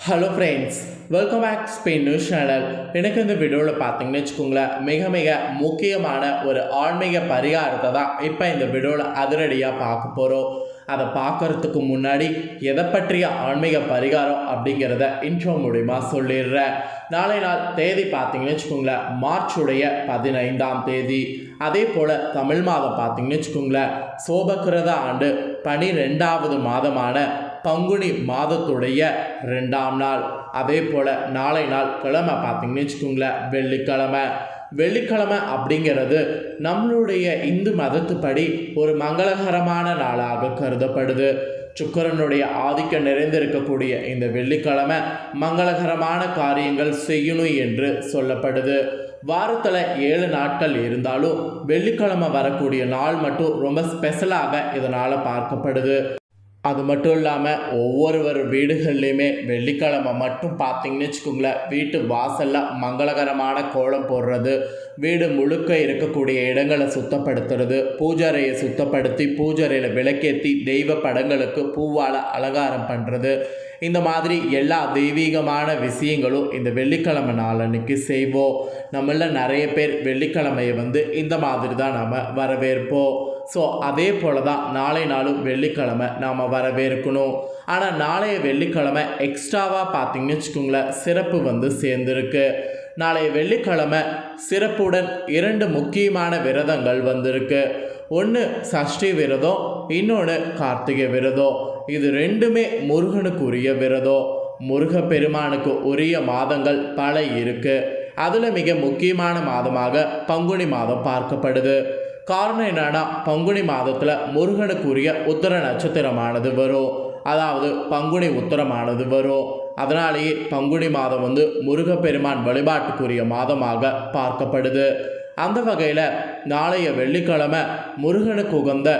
Hello friends welcome back Spain news channel எனக்கு இந்த வீடியோவில் பார்த்தீங்கன்னு வச்சுக்கோங்களேன் மிக மிக முக்கியமான ஒரு ஆன்மீக பரிகாரத்தை தான் இப்போ இந்த வீடியோவில் அதிரடியாக பார்க்க போகிறோம் அதை பார்க்கறதுக்கு முன்னாடி எதை பற்றிய ஆன்மீக பரிகாரம் அப்படிங்கிறத இன்ட்ரோ மூலிமா சொல்லிடுறேன். நாளை நாள் தேதி பார்த்தீங்கன்னு வச்சுக்கோங்களேன் மார்ச்சுடைய பதினைந்தாம் தேதி. அதே போல் தமிழ் மாதம் பார்த்தீங்கன்னு வச்சுக்கோங்களேன் சோபக்கிரத ஆண்டு பனிரெண்டாவது மாதமான பங்குனி மாதத்துடைய ரெண்டாம் நாள். அதே போல் நாளை நாள் கிழமை பார்த்தீங்கன்னு வச்சுக்கோங்களேன் வெள்ளிக்கிழமை. வெள்ளிக்கிழமை அப்படிங்கிறது நம்மளுடைய இந்து மதத்துப்படி ஒரு மங்களகரமான நாளாக கருதப்படுது. சுக்கரனுடைய ஆதிக்கம் நிறைந்திருக்கக்கூடிய இந்த வெள்ளிக்கிழமை மங்களகரமான காரியங்கள் செய்யணும் என்று சொல்லப்படுது. வாரத்தில் ஏழு நாட்கள் இருந்தாலும் வெள்ளிக்கிழமை வரக்கூடிய நாள் மட்டும் ரொம்ப ஸ்பெஷலாக இதனால் பார்க்கப்படுது. அது மட்டும் இல்லாமல் ஒவ்வொருவர் வீடுகள்லையுமே வெள்ளிக்கிழமை மட்டும் பார்த்தீங்கன்னு வச்சுக்கோங்களேன். வீட்டு வாசலில் மங்களகரமான கோலம் போடுறது வீடு முழுக்க இருக்கக்கூடிய இடங்களை சுத்தப்படுத்துறது பூஜாரையை சுத்தப்படுத்தி பூஜாரையில் விளக்கேற்றி தெய்வ படங்களுக்கு பூவால் அலங்காரம் பண்ணுறது இந்த மாதிரி எல்லா தெய்வீகமான விஷயங்களும் இந்த வெள்ளிக்கிழமை நாளன்னைக்கு செய்வோம். நம்மள நிறைய பேர் வெள்ளிக்கிழமையை வந்து இந்த மாதிரி தான் நாம் வரவேற்போம். ஸோ அதே போல் தான் நாளை நாளும் வெள்ளிக்கிழமை நாம் வரவேற்கணும். ஆனால் நாளைய வெள்ளிக்கிழமை எக்ஸ்ட்ராவாக பார்த்தீங்கன்னு வச்சுக்கோங்களேன் சிறப்பு வந்து சேர்ந்துருக்கு. நாளைய வெள்ளிக்கிழமை சிறப்புடன் இரண்டு முக்கியமான விரதங்கள் வந்திருக்கு. ஒன்று சஷ்டி விரதம் இன்னொன்று கார்த்திகை விரதம். இது ரெண்டுமே முருகனுக்குரிய விரதம். முருகப்பெருமானுக்கு உரிய மாதங்கள் பல இருக்குது அதில் மிக முக்கியமான மாதமாக பங்குனி மாதம் பார்க்கப்படுது. காரணம் என்னன்னா பங்குனி மாதத்தில் முருகனுக்குரிய உத்தர நட்சத்திரமானது வரும். அதாவது பங்குனி உத்தரமானது வரும். அதனாலேயே பங்குனி மாதம் வந்து முருகப்பெருமான் வழிபாட்டுக்குரிய மாதமாக பார்க்கப்படுது. அந்த வகையில் நாளைய வெள்ளிக்கிழமை முருகனுக்கு உகந்த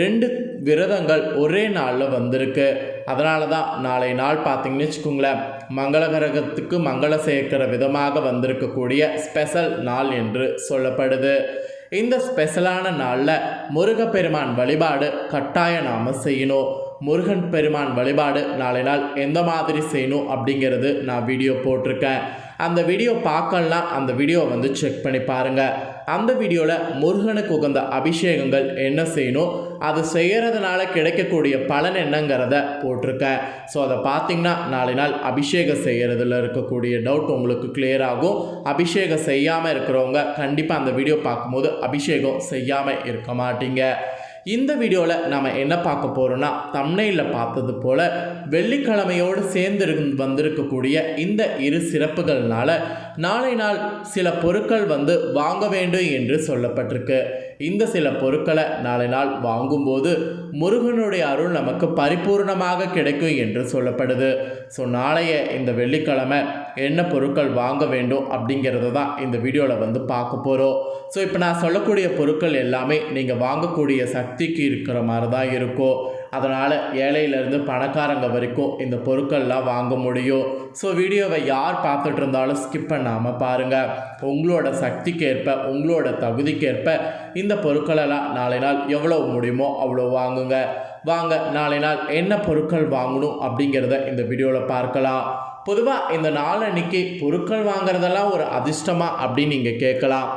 ரெண்டு விரதங்கள் ஒரே நாளில் வந்திருக்கு. அதனால தான் நாளை நாள் பார்த்தீங்கன்னு வச்சுக்கோங்களேன் மங்களகரகத்துக்கு மங்களம் சேர்க்கிற விதமாக வந்திருக்கக்கூடிய ஸ்பெஷல் நாள் என்று சொல்லப்படுது. இந்த ஸ்பெஷலான நாளில் முருகப்பெருமான் வழிபாடு கட்டாயம் நாம் செய்யணும். முருகன் பெருமான் வழிபாடு நாளை நாள் எந்த மாதிரி செய்யணும் அப்படிங்கிறது நான் வீடியோ போட்டிருக்கேன். அந்த வீடியோ பார்க்கலாம் அந்த வீடியோ வந்து செக் பண்ணி பாருங்கள் அந்த வீடியோவில் முருகனுக்கு உகந்த அபிஷேகங்கள் என்ன செய்யணும்? அது செய்கிறதுனால கிடைக்கக்கூடிய பலன் என்னங்கிறத போட்டிருக்கேன் ஸோ அதை பார்த்தீங்கன்னா நாளை நாள் அபிஷேகம் செய்கிறதுல இருக்கக்கூடிய டவுட் உங்களுக்கு கிளியர் ஆகும். அபிஷேகம் செய்யாமல் இருக்கிறவங்க கண்டிப்பாக அந்த வீடியோ பார்க்கும்போது அபிஷேகம் செய்யாமல் இருக்க மாட்டீங்க. இந்த வீடியோவில் நம்ம என்ன பார்க்க போகிறோன்னா தம்னையில் பார்த்தது போல் வெள்ளிக்கிழமையோடு சேர்ந்து வந்திருக்கக்கூடிய இந்த இரு சிறப்புகள்னால நாளை நாள் சில பொருட்கள் வந்து வாங்க வேண்டும் என்று சொல்லப்பட்டிருக்கு. இந்த சில பொருட்களை நாளை நாள் வாங்கும்போது முருகனுடைய அருள் நமக்கு பரிபூர்ணமாக கிடைக்கும் என்று சொல்லப்படுது. ஸோ நாளைய இந்த வெள்ளிக்கிழமை என்ன பொருட்கள் வாங்க வேண்டும் அப்படிங்கிறத தான் இந்த வீடியோவில் வந்து பார்க்க போகிறோம் ஸோ இப்போ நான் சொல்லக்கூடிய பொருட்கள் எல்லாமே நீங்கள் வாங்கக்கூடிய சக்திக்கு இருக்கிற மாதிரி தான் இருக்கும். அதனால் ஏழையிலேருந்து பணக்காரங்க வரைக்கும் இந்த பொருட்கள்லாம் வாங்க முடியும். ஸோ வீடியோவை யார் பார்த்துட்டு இருந்தாலும் ஸ்கிப் பண்ணாமல் பாருங்கள் உங்களோட சக்திக்கேற்ப உங்களோட தகுதிக்கேற்ப இந்த பொருட்களெல்லாம் நாளை நாள் எவ்வளோ முடியுமோ அவ்வளோ வாங்குங்க. வாங்க நாளை நாள் என்ன பொருட்கள் வாங்கணும் அப்படிங்கிறத இந்த வீடியோவில் பார்க்கலாம். பொதுவாக இந்த நாளன்னைக்கு பொருட்கள் வாங்குறதெல்லாம் ஒரு அதிர்ஷ்டமா அப்படின்னு நீங்கள் கேட்கலாம்.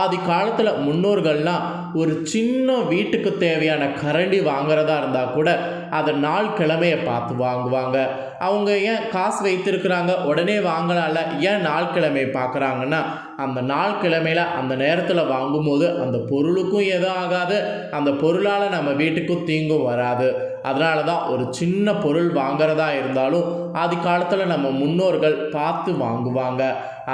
ஆதி காலத்தில் முன்னோர்கள்லாம் ஒரு சின்ன வீட்டுக்கு தேவையான கரண்டி வாங்குறதா இருந்தால் கூட அதை நாள் கிழமையை பார்த்து வாங்குவாங்க. அவங்க ஏன் காசு வைத்திருக்கிறாங்க உடனே வாங்கலாம்ல ஏன் நாள் கிழமையை பார்க்குறாங்கன்னா அந்த நாள் கிழமையில அந்த நேரத்தில் வாங்கும்போது அந்த பொருளுக்கும் எதுவும் ஆகாது அந்த பொருளால் நம்ம வீட்டுக்கும் தீங்கும் வராது. அதனால தான் ஒரு சின்ன பொருள் வாங்குறதா இருந்தாலும் ஆதி காலத்தில் நம்ம முன்னோர்கள் பார்த்து வாங்குவாங்க.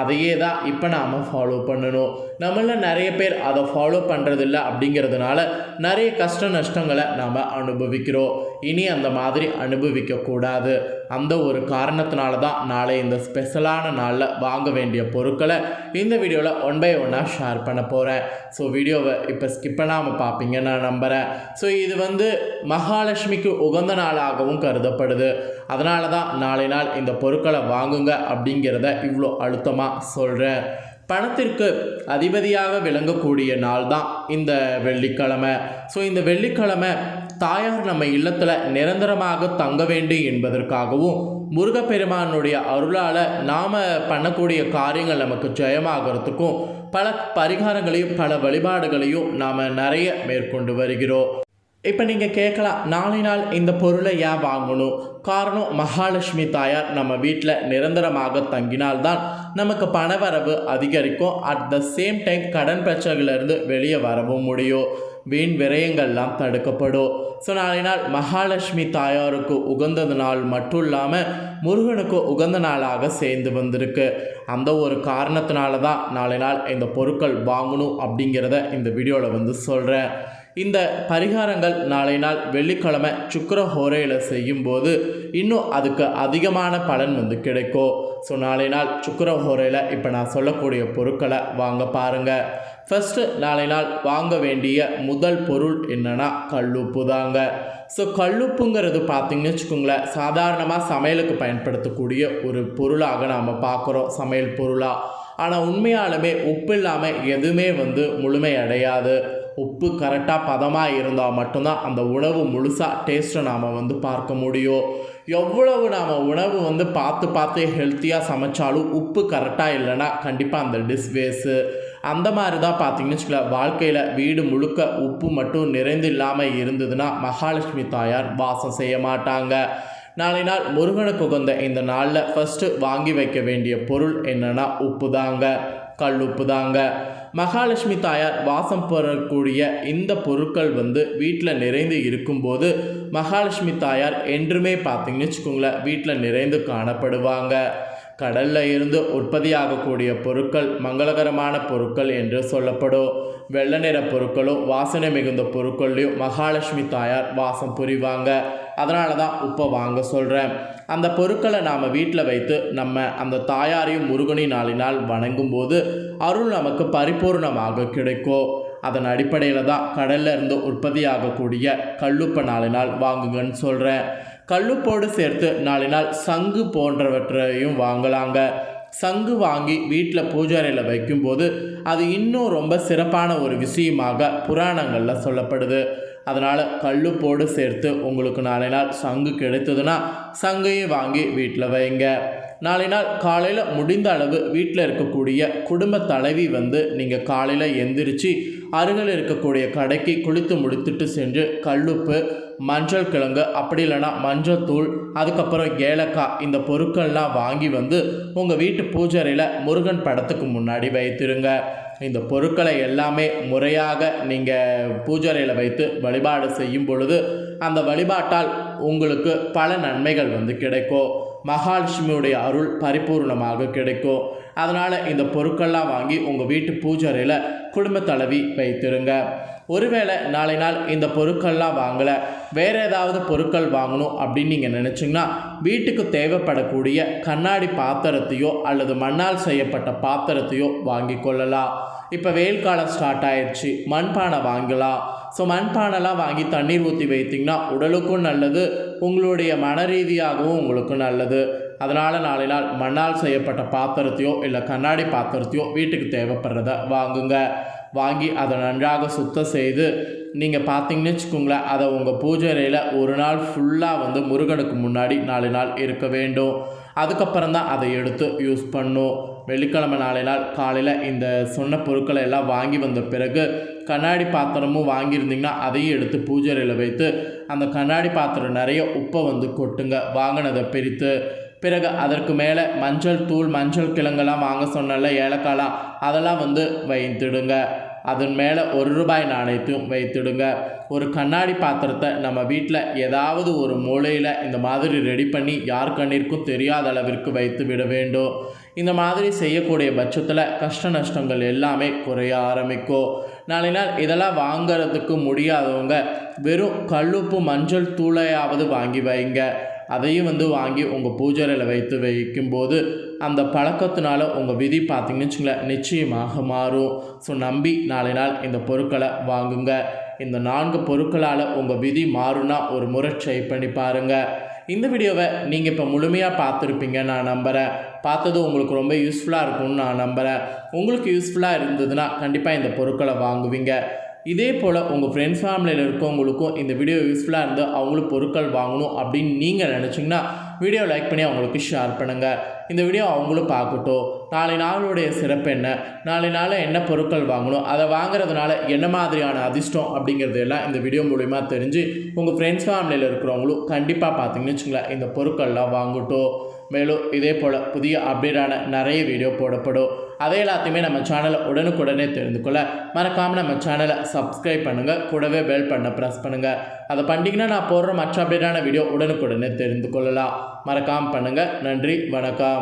அதையே தான் இப்போ நாம் ஃபாலோ பண்ணணும். நம்மள நிறைய பேர் அதை ஃபாலோ பண்ணுறதில்ல அப்படிங்கிறதுனால நிறைய கஷ்ட நஷ்டங்களை நாம் அனுபவிக்கிறோம். இனி அந்த மாதிரி அனுபவிக்கக்கூடாது அந்த ஒரு காரணத்தினால தான் நாளை இந்த ஸ்பெஷலான நாளில் வாங்க வேண்டிய பொருட்களை இந்த வீடியோவில் ஒன் பை ஒன்னாக ஷேர் பண்ண போகிறேன் ஸோ வீடியோவை இப்போ ஸ்கிப் பண்ணாமல் பார்ப்பீங்க நான் நம்புகிறேன் ஸோ இது வந்து மகாலட்சுமிக்கு உகந்த நாளாகவும் கருதப்படுது. அதனால தான் நாளை நாள் இந்த பொருட்களை வாங்குங்க அப்படிங்கிறத இவ்வளோ அழுத்தமாக சொல்கிறேன் பணத்திற்கு அதிபதியாக விளங்கக்கூடிய நாள் தான் இந்த வெள்ளிக்கிழமை. ஸோ இந்த வெள்ளிக்கிழமை தாயார் நம்ம இல்லத்தில் நிரந்தரமாக தங்க வேண்டும் என்பதற்காகவும் முருகப்பெருமானுடைய அருளால் நாம் பண்ணக்கூடிய காரியங்கள் நமக்கு ஜெயமாகிறதுக்கும் பல பரிகாரங்களையும் பல வழிபாடுகளையும் நாம் நிறைய மேற்கொண்டு வருகிறோம். இப்போ நீங்கள் கேட்கலாம் நாளை நாள் இந்த பொருளை ஏன் வாங்கணும்? காரணம் மகாலட்சுமி தாயார் நம்ம வீட்டில் நிரந்தரமாக தங்கினால்தான் நமக்கு பணவரவு அதிகரிக்கும். அட் த சேம் டைம் கடன் பிரச்சனைகளிலிருந்து வெளியே வரவும் முடியும். வீண் விரயங்கள்லாம் தடுக்கப்படும். ஸோ நாளை நாள் மகாலட்சுமி தாயாருக்கு உகந்தது நாள் மட்டும் இல்லாமல் முருகனுக்கு உகந்த நாளாக சேர்ந்து வந்திருக்கு. அந்த ஒரு காரணத்தினால தான் நாளை நாள் இந்த பொருட்கள் வாங்கணும் அப்படிங்கிறத இந்த வீடியோவில் வந்து சொல்கிறேன் இந்த பரிகாரங்கள் நாளை நாள் வெள்ளிக்கிழமை சுக்கர ஹோரையில் செய்யும்போது இன்னும் அதுக்கு அதிகமான பலன் வந்து கிடைக்கும். ஸோ நாளை நாள் சுக்கர ஹோரையில் இப்போ நான் சொல்லக்கூடிய பொருட்களை வாங்க பாருங்கள் ஃபஸ்ட்டு நாளை நாள் வாங்க வேண்டிய முதல் பொருள் என்னன்னா கல்லுப்பு தாங்க. ஸோ கல்லுப்புங்கிறது பார்த்திங்கன்னு வச்சுக்கோங்களேன் சாதாரணமாக சமையலுக்கு பயன்படுத்தக்கூடிய ஒரு பொருளாக நாம் பார்க்குறோம் சமையல் பொருளாக ஆனால் உண்மையாலுமே உப்பு இல்லாமல் எதுவுமே வந்து முழுமையடையாது உப்பு கரெக்டாக பதமாக இருந்தால் மட்டும்தான் அந்த உணவு முழுசாக டேஸ்ட்டை நாம் வந்து பார்க்க முடியும். எவ்வளவு நாம் உணவு வந்து பார்த்து பார்த்து ஹெல்த்தியாக சமைச்சாலும் உப்பு கரெக்டாக இல்லைன்னா கண்டிப்பாக அந்த டிஷ் வேஸு அந்த மாதிரி தான் பார்த்தீங்கன்னு வச்சுக்கல வாழ்க்கையில் வீடு முழுக்க உப்பு மட்டும் நிறைந்து இல்லாமல் இருந்ததுன்னா மகாலட்சுமி தாயார் வாசம் செய்ய மாட்டாங்க. நாளை நாள் முருகனுக்கு உகந்த இந்த நாளில் ஃபஸ்ட்டு வாங்கி வைக்க வேண்டிய பொருள் என்னென்னா உப்பு தாங்க கல் உப்பு தாங்க மகாலட்சுமி தாயார் வாசம் பெறக்கூடிய இந்த பொருட்கள் வந்து வீட்டில் நிறைந்து இருக்கும்போது மகாலட்சுமி தாயார் என்றுமே பார்த்தீங்கன்னு வச்சுக்கோங்களேன் வீட்டில் நிறைந்து காணப்படுவாங்க. கடலில் இருந்து உற்பத்தியாகக்கூடிய பொருட்கள் மங்களகரமான பொருட்கள் என்று சொல்லப்படும். வெள்ளை நிற பொருட்களும் வாசனை மிகுந்த பொருட்கள்லையும் மகாலட்சுமி தாயார் வாசம் புரிவாங்க. அதனால தான் உப்பை வாங்க சொல்கிறேன் அந்த பொருட்களை நாம் வீட்டில் வைத்து நம்ம அந்த தாயாரையும் முருகனையும் நாளினால் வணங்கும் போது அருள் நமக்கு பரிபூர்ணமாக கிடைக்கும். அதன் அடிப்படையில் தான் கடல்ல இருந்து உற்பத்தியாகக்கூடிய கல்லுப்பை நாளினால் வாங்குங்கன்னு சொல்கிறேன் கல்லுப்போடு சேர்த்து நாளினால் சங்கு போன்றவற்றையும் வாங்கலாங்க. சங்கு வாங்கி வீட்டில் பூஜாரியில் வைக்கும்போது அது இன்னும் ரொம்ப சிறப்பான ஒரு விஷயமாக புராணங்களில் சொல்லப்படுது. அதனால் கல்லுப்போடு சேர்த்து உங்களுக்கு நாளை நாள் சங்கு கிடைத்ததுன்னா சங்கையை வாங்கி வீட்டில் வைங்க. நாளை நாள் காலையில் முடிந்த அளவு வீட்டில் இருக்கக்கூடிய குடும்ப தலைவி வந்து நீங்கள் காலையில் எந்திரிச்சு அருகில் இருக்கக்கூடிய கடைக்கு குளித்து முடித்துட்டு சென்று கல்லுப்பு மஞ்சள் கிழங்கு அப்படி இல்லைன்னா மஞ்சள் தூள் அதுக்கப்புறம் ஏலக்காய் இந்த பொருட்கள்லாம் வாங்கி வந்து உங்கள் வீட்டு பூஜரையில் முருகன் படத்துக்கு முன்னாடி வைத்திருங்க. இந்த பொருட்களை எல்லாமே முறையாக நீங்கள் பூஜையில் வைத்து வழிபாடு செய்யும் பொழுது அந்த வழிபாட்டால் உங்களுக்கு பல நன்மைகள் வந்து கிடைக்கும். மகாலட்சுமியுடைய அருள் பரிபூர்ணமாக கிடைக்கும். அதனால் இந்த பொருட்கள்லாம் வாங்கி உங்கள் வீட்டு பூஜையில் குடும்ப தலைவி வைத்திருங்க. ஒருவேளை நாளை நாள் இந்த பொருட்கள்லாம் வாங்கலை வேறு ஏதாவது பொருட்கள் வாங்கணும் அப்படின்னு நீங்கள் நினச்சிங்கன்னா வீட்டுக்கு தேவைப்படக்கூடிய கண்ணாடி பாத்திரத்தையோ அல்லது மண்ணால் செய்யப்பட்ட பாத்திரத்தையோ வாங்கி கொள்ளலாம். இப்போ வெயில் காலம் ஸ்டார்ட் ஆயிடுச்சு மண்பானை வாங்கலாம். ஸோ மண்பானைலாம் வாங்கி தண்ணீர் ஊற்றி வைத்திங்கன்னா உடலுக்கும் நல்லது உங்களுடைய மன ரீதியாகவும் உங்களுக்கும் நல்லது. அதனால் நாளை நாள் மண்ணால் செய்யப்பட்ட பாத்திரத்தையோ இல்லை கண்ணாடி பாத்திரத்தையோ வீட்டுக்கு தேவைப்படுறத வாங்குங்க. வாங்கி அதை நன்றாக சுத்தம் செய்து நீங்கள் பார்த்தீங்கன்னு வச்சுக்கோங்களேன் அதை உங்கள் பூஜை அறையில் ஒரு நாள் ஃபுல்லாக வந்து முருகனுக்கு முன்னாடி நாலு நாள் இருக்க வேண்டும். அதுக்கப்புறம் தான் அதை எடுத்து யூஸ் பண்ணும். வெள்ளிக்கிழமை நாளை நாள் காலையில் இந்த சொன்ன பொருட்களை எல்லாம் வாங்கி வந்த பிறகு கண்ணாடி பாத்திரமும் வாங்கியிருந்தீங்கன்னா அதையும் எடுத்து பூஜை அறையில் வைத்து அந்த கண்ணாடி பாத்திரம் நிறைய உப்பை வந்து கொட்டுங்க. வாங்கினதை பிரித்து பிறகு அதற்கு மேலே மஞ்சள் தூள் மஞ்சள் கிழங்கெல்லாம் வாங்க சொன்னல ஏலக்காய்லாம் அதெல்லாம் வந்து வைத்துடுங்க. அதன் மேலே ஒரு ரூபாய் நாணயத்தையும் வைத்துடுங்க. ஒரு கண்ணாடி பாத்திரத்தை நம்ம வீட்டில் ஏதாவது ஒரு மூலையில் இந்த மாதிரி ரெடி பண்ணி யார் கண்ணிற்கும் தெரியாத அளவிற்கு வைத்து விட வேண்டும். இந்த மாதிரி செய்யக்கூடிய பட்சத்தில் கஷ்ட நஷ்டங்கள் எல்லாமே குறைய ஆரம்பிக்கும். நாளை நாள் இதெல்லாம் வாங்குறதுக்கு முடியாதவங்க வெறும் கல்லுப்பு மஞ்சள் தூளையாவது வாங்கி வைங்க. அதையும் வந்து வாங்கி உங்கள் பூஜையில் வைத்து வைக்கும்போது அந்த பழக்கத்தினால உங்கள் விதி பார்த்தீங்கன்னு வச்சுங்களேன் நிச்சயமாக மாறும். ஸோ நம்பி நாளை நாள் இந்த பொருட்களை வாங்குங்க. இந்த நான்கு பொருட்களால் உங்கள் விதி மாறுனா ஒரு முறை ட்ரை பண்ணி பாருங்கள் இந்த வீடியோவை நீங்கள் இப்போ முழுமையாக பார்த்துருப்பீங்க நான் நம்புகிறேன் பார்த்தது உங்களுக்கு ரொம்ப யூஸ்ஃபுல்லாக இருக்கும்னு நான் நம்புகிறேன் உங்களுக்கு யூஸ்ஃபுல்லாக இருந்ததுன்னா கண்டிப்பாக இந்த பொருட்களை வாங்குவீங்க. இதே போல் உங்கள் ஃப்ரெண்ட்ஸ் ஃபேமிலியில் இருக்கவங்களுக்கும் இந்த வீடியோ யூஸ்ஃபுல்லாக இருந்து அவங்களும் பொருட்கள் வாங்கணும் அப்படின்னு நீங்கள் நினச்சிங்கன்னா வீடியோ லைக் பண்ணி அவங்களுக்கு ஷேர் பண்ணுங்கள் இந்த வீடியோ அவங்களும் பார்க்கட்டும். நாளை நாளுடைய சிறப்பு என்ன? நாளை நாளில் என்ன பொருட்கள் வாங்கணும்? அதை வாங்குறதுனால என்ன மாதிரியான அதிர்ஷ்டம் அப்படிங்கிறது எல்லாம் இந்த வீடியோ மூலிமா தெரிஞ்சு உங்கள் ஃப்ரெண்ட்ஸ் ஃபேமிலியில் இருக்கிறவங்களும் கண்டிப்பாக பார்த்தீங்கன்னு வச்சுங்களேன் இந்த பொருட்கள்லாம் வாங்கட்டும். மேலும் இதே போல் புதிய அப்டேட்டான நிறைய வீடியோ போடப்படும். அதை எல்லாத்தையுமே நம்ம சேனலை உடனுக்குடனே தெரிந்து கொள்ள மறக்காமல் நம்ம சேனலை சப்ஸ்கிரைப் பண்ணுங்கள் கூடவே பெல் பண்ண ப்ரெஸ் பண்ணுங்கள் அதை பண்ணிங்கன்னா நான் போடுற மற்ற அப்டேட்டான வீடியோ உடனுக்குடனே தெரிந்து கொள்ளலாம். மறக்காமல் பண்ணுங்கள் நன்றி வணக்கம்.